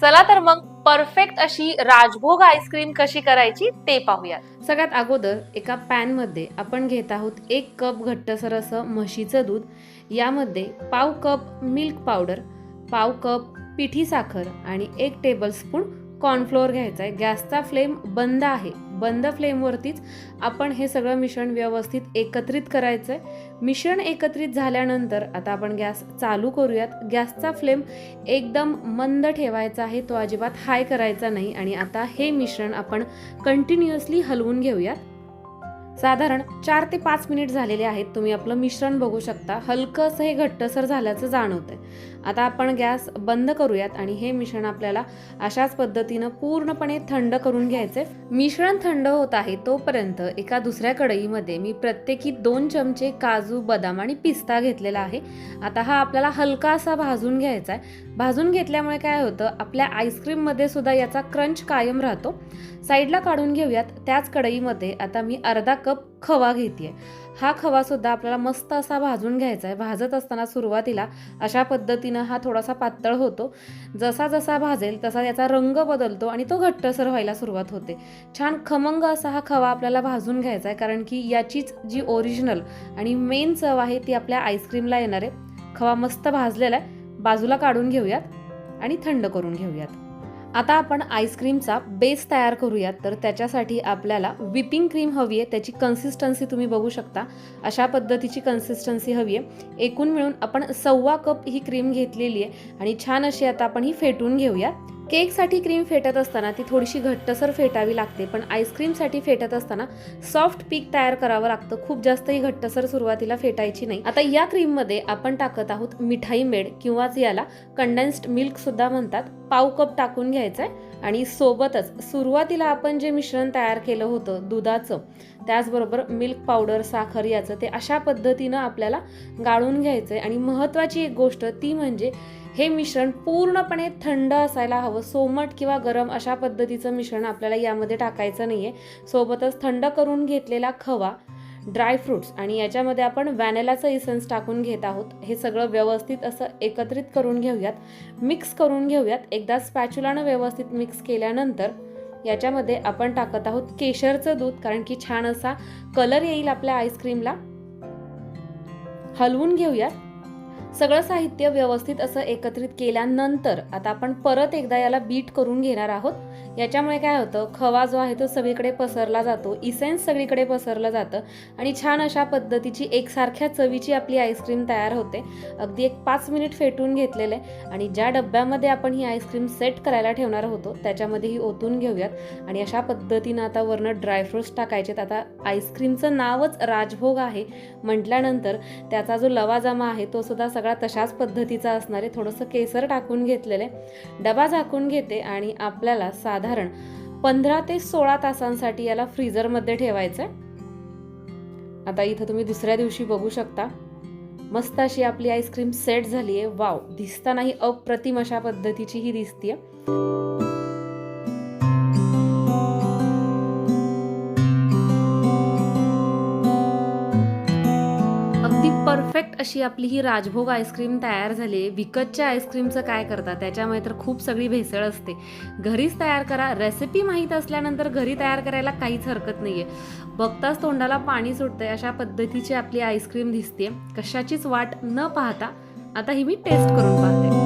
चला तर मग परफेक्ट अशी राजभोग आईस्क्रीम कशी करायची ते पाहूयात. सगळ्यात अगोदर एका पॅनमध्ये आपण घेत आहोत एक कप घट्टसर असं म्हशीचं दूध. यामध्ये पाव कप मिल्क पावडर पाव कप पिठी साखर आणि एक टेबलस्पून कॉर्नफ्लोअर घ्यायचा आहे. गॅसचा फ्लेम बंद आहे. बंद फ्लेमवरतीच आपण हे सगळं मिश्रण व्यवस्थित एकत्रित करायचं आहे मिश्रण एकत्रित झाल्यानंतर आता आपण गॅस चालू करूयात. गॅसचा फ्लेम एकदम मंद ठेवायचा आहे तो अजिबात हाय करायचा नाही आणि आता हे मिश्रण आपण कंटिन्युअसली हलवून घेऊयात. साधारण चार ते पाच मिनिट झालेले आहेत. तुम्ही आपलं मिश्रण बघू शकता. हलकं असं हे घट्टसर झाल्याचं जाणवतंय. आता आपण गॅस बंद करूयात आणि हे मिश्रण आपल्याला अशाच पद्धतीनं पूर्णपणे थंड करून घ्यायचंय. मिश्रण थंड होत आहे तोपर्यंत एका दुसऱ्या कढईमध्ये मी प्रत्येकी दोन चमचे काजू बदाम आणि पिस्ता घेतलेला आहे. आता हा आपल्याला हलका असा भाजून घ्यायचा आहे भाजून घेतल्यामुळे काय होतं आपल्या आईस्क्रीममध्ये सुद्धा याचा क्रंच कायम राहतो. साईडला काढून घेऊयात. त्याच कढईमध्ये आता मी अर्धा कप खवा घेते हा खवा सुद्धा आपल्याला मस्त असा भाजून घ्यायचा आहे भाजत असताना सुरुवातीला अशा पद्धतीनं हा थोडासा पातळ होतो. जसा जसा भाजेल तसा याचा रंग बदलतो आणि तो घट्टसर व्हायला सुरुवात होते. छान खमंग असा हा खवा आपल्याला भाजून घ्यायचा आहे कारण की याचीच जी ओरिजिनल आणि मेन चव आहे ती आपल्या आईस्क्रीमला येणार. आहे खवा मस्त भाजलेला आहे बाजूला काढून घेऊयात आणि थंड करून घेऊयात. आता आपण आईस्क्रीमचा बेस तयार करूयात तर त्याच्यासाठी आपल्याला विपिंग क्रीम हवी आहे त्याची कन्सिस्टन्सी तुम्ही बघू शकता. अशा पद्धतीची कन्सिस्टन्सी हवी आहे. एकूण मिळून आपण सव्वा कप ही क्रीम घेतलेली आहे आणि छान अशी आता आपण ही फेटून घेऊयात. केकसाठी क्रीम फेटत असताना ती थोडीशी घट्टसर फेटावी लागते पण आईस्क्रीमसाठी फेटत असताना सॉफ्ट पीक तयार करावं लागतं. खूप जास्तही घट्टसर सुरुवातीला फेटायची नाही. आता या क्रीममध्ये आपण टाकत आहोत मिठाई मेड किंवाच याला कंडेन्स्ड मिल्क सुद्धा म्हणतात. पाव कप टाकून घ्यायचा आहे आणि सोबतच सुरुवातीला आपण जे मिश्रण तयार केलं होतं दुधाचं त्याचबरोबर मिल्क पावडर साखर याचं ते अशा पद्धतीनं आपल्याला गाळून घ्यायचं आहे आणि महत्त्वाची एक गोष्ट ती म्हणजे हे मिश्रण पूर्णपणे थंड असायला हवं. सोमट किंवा गरम अशा पद्धतीचं मिश्रण आपल्याला यामध्ये टाकायचं नाही आहे सोबतच थंड करून घेतलेला खवा ड्रायफ्रुट्स आणि याच्यामध्ये आपण व्हॅनिलाचं इसेन्स टाकून घेत आहोत. हे सगळं व्यवस्थित असं एकत्रित करून घेऊयात. मिक्स करून घेऊयात. एकदा स्पॅच्युलानं व्यवस्थित मिक्स केल्यानंतर याच्यामध्ये आपण टाकत आहोत केशरचं दूध कारण की छान असा कलर येईल आपल्या आईस्क्रीमला हलवून घेऊयात. सगळं साहित्य व्यवस्थित असं एकत्रित केल्यानंतर आता आपण परत एकदा याला बीट करून घेणार आहोत. याच्यामुळे काय होतं खवा जो आहे तो सगळीकडे पसरला जातो इसेन्स सगळीकडे पसरलं जातं आणि छान अशा पद्धतीची एकसारख्या चवीची आपली आईस्क्रीम तयार होते. अगदी एक पाच मिनिट फेटून घेतलेलं आहे आणि ज्या डब्यामध्ये आपण ही आईस्क्रीम सेट करायला ठेवणार होतो त्याच्यामध्ये ही ओतून घेऊयात. आणि अशा पद्धतीनं आता वरनं ड्रायफ्रुट्स टाकायचेत. आता आईस्क्रीमचं नावच राजभोग आहे. म्हटल्यानंतर त्याचा जो लवाजमा आहे तो सुद्धा सगळा तशाच पद्धतीचा असणारे थोडंसं केसर टाकून घेतलेले. डबा झाकून घेते आणि आपल्याला साधारण पंधरा ते सोळा तासांसाठी याला फ्रीझरमध्ये ठेवायचं आहे आता इथं तुम्ही दुसऱ्या दिवशी बघू शकता. मस्त अशी आपली आईस्क्रीम सेट झाली आहे वाव दिसतानाही अप्रतिम अशा पद्धतीची ही दिसतीये. अशी आपली ही राजभोग आईस्क्रीम तयार झाली आहे. विकतच्या आईस्क्रीमचं काय करता? त्याच्यामुळे तर खूप सगळी भेसळ असते. घरीच तयार करा. रेसिपी माहीत असल्यानंतर घरी तयार करायला काहीच हरकत नाही आहे बघताच तोंडाला पाणी सुटतंय. अशा पद्धतीची आपली आईस्क्रीम दिसते कशाचीच वाट न पाहता आता ही मी टेस्ट करून पाहते.